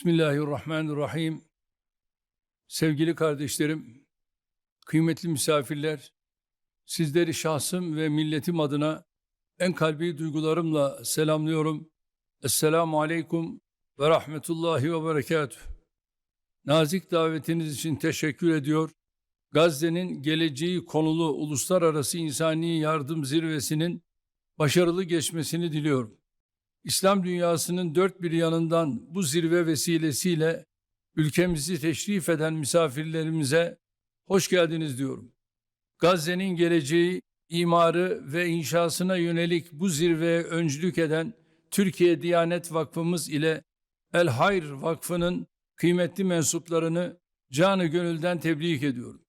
Bismillahirrahmanirrahim. Sevgili kardeşlerim, kıymetli misafirler, sizleri şahsım ve milletim adına en kalbi duygularımla selamlıyorum. Esselamu aleyküm ve rahmetullahi ve berekatuhu. Nazik davetiniz için teşekkür ediyor. Gazze'nin geleceği konulu uluslararası insani yardım zirvesinin başarılı geçmesini diliyorum. İslam dünyasının dört bir yanından bu zirve vesilesiyle ülkemizi teşrif eden misafirlerimize hoş geldiniz diyorum. Gazze'nin geleceği, imarı ve inşasına yönelik bu zirveye öncülük eden Türkiye Diyanet Vakfımız ile El Hayr Vakfı'nın kıymetli mensuplarını canı gönülden tebrik ediyorum.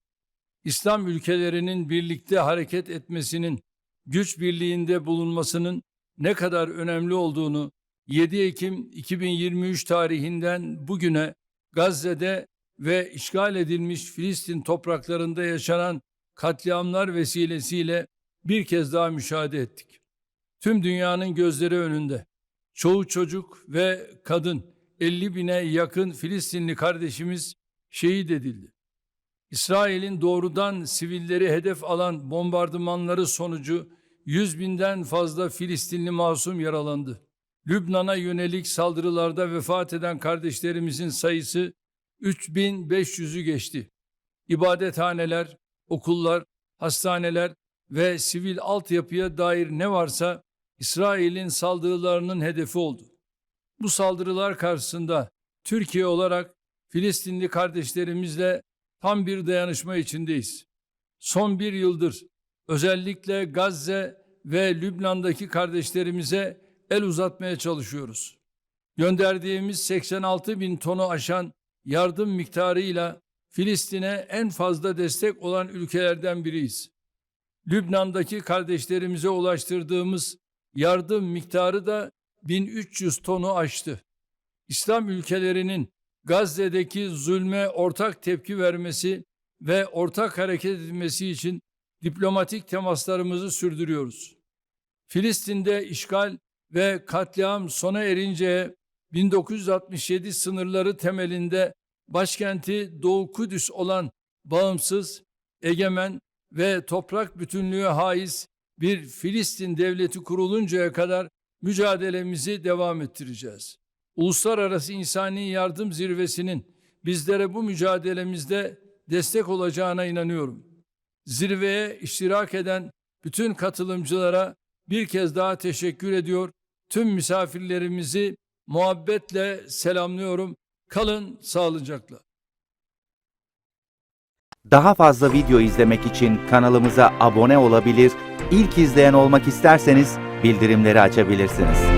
İslam ülkelerinin birlikte hareket etmesinin, güç birliğinde bulunmasının ne kadar önemli olduğunu 7 Ekim 2023 tarihinden bugüne Gazze'de ve işgal edilmiş Filistin topraklarında yaşanan katliamlar vesilesiyle bir kez daha müşahede ettik. Tüm dünyanın gözleri önünde. Çoğu çocuk ve kadın 50 bine yakın Filistinli kardeşimiz şehit edildi. İsrail'in doğrudan sivilleri hedef alan bombardımanları sonucu 100 binden fazla Filistinli masum yaralandı. Lübnan'a yönelik saldırılarda vefat eden kardeşlerimizin sayısı 3500'ü geçti. İbadethaneler, okullar, hastaneler ve sivil altyapıya dair ne varsa İsrail'in saldırılarının hedefi oldu. Bu saldırılar karşısında Türkiye olarak Filistinli kardeşlerimizle tam bir dayanışma içindeyiz. Son bir yıldır özellikle Gazze ve Lübnan'daki kardeşlerimize el uzatmaya çalışıyoruz. Gönderdiğimiz 86 bin tonu aşan yardım miktarıyla Filistin'e en fazla destek olan ülkelerden biriyiz. Lübnan'daki kardeşlerimize ulaştırdığımız yardım miktarı da 1300 tonu aştı. İslam ülkelerinin Gazze'deki zulme ortak tepki vermesi ve ortak hareket etmesi için diplomatik temaslarımızı sürdürüyoruz. Filistin'de işgal ve katliam sona erince 1967 sınırları temelinde başkenti Doğu Kudüs olan bağımsız, egemen ve toprak bütünlüğü haiz bir Filistin devleti kuruluncaya kadar mücadelemizi devam ettireceğiz. Uluslararası İnsani Yardım Zirvesi'nin bizlere bu mücadelemizde destek olacağına inanıyorum. Zirveye iştirak eden bütün katılımcılara bir kez daha teşekkür ediyor. Tüm misafirlerimizi muhabbetle selamlıyorum. Kalın sağlıcakla. Daha fazla video izlemek için kanalımıza abone olabilir, ilk izleyen olmak isterseniz bildirimleri açabilirsiniz.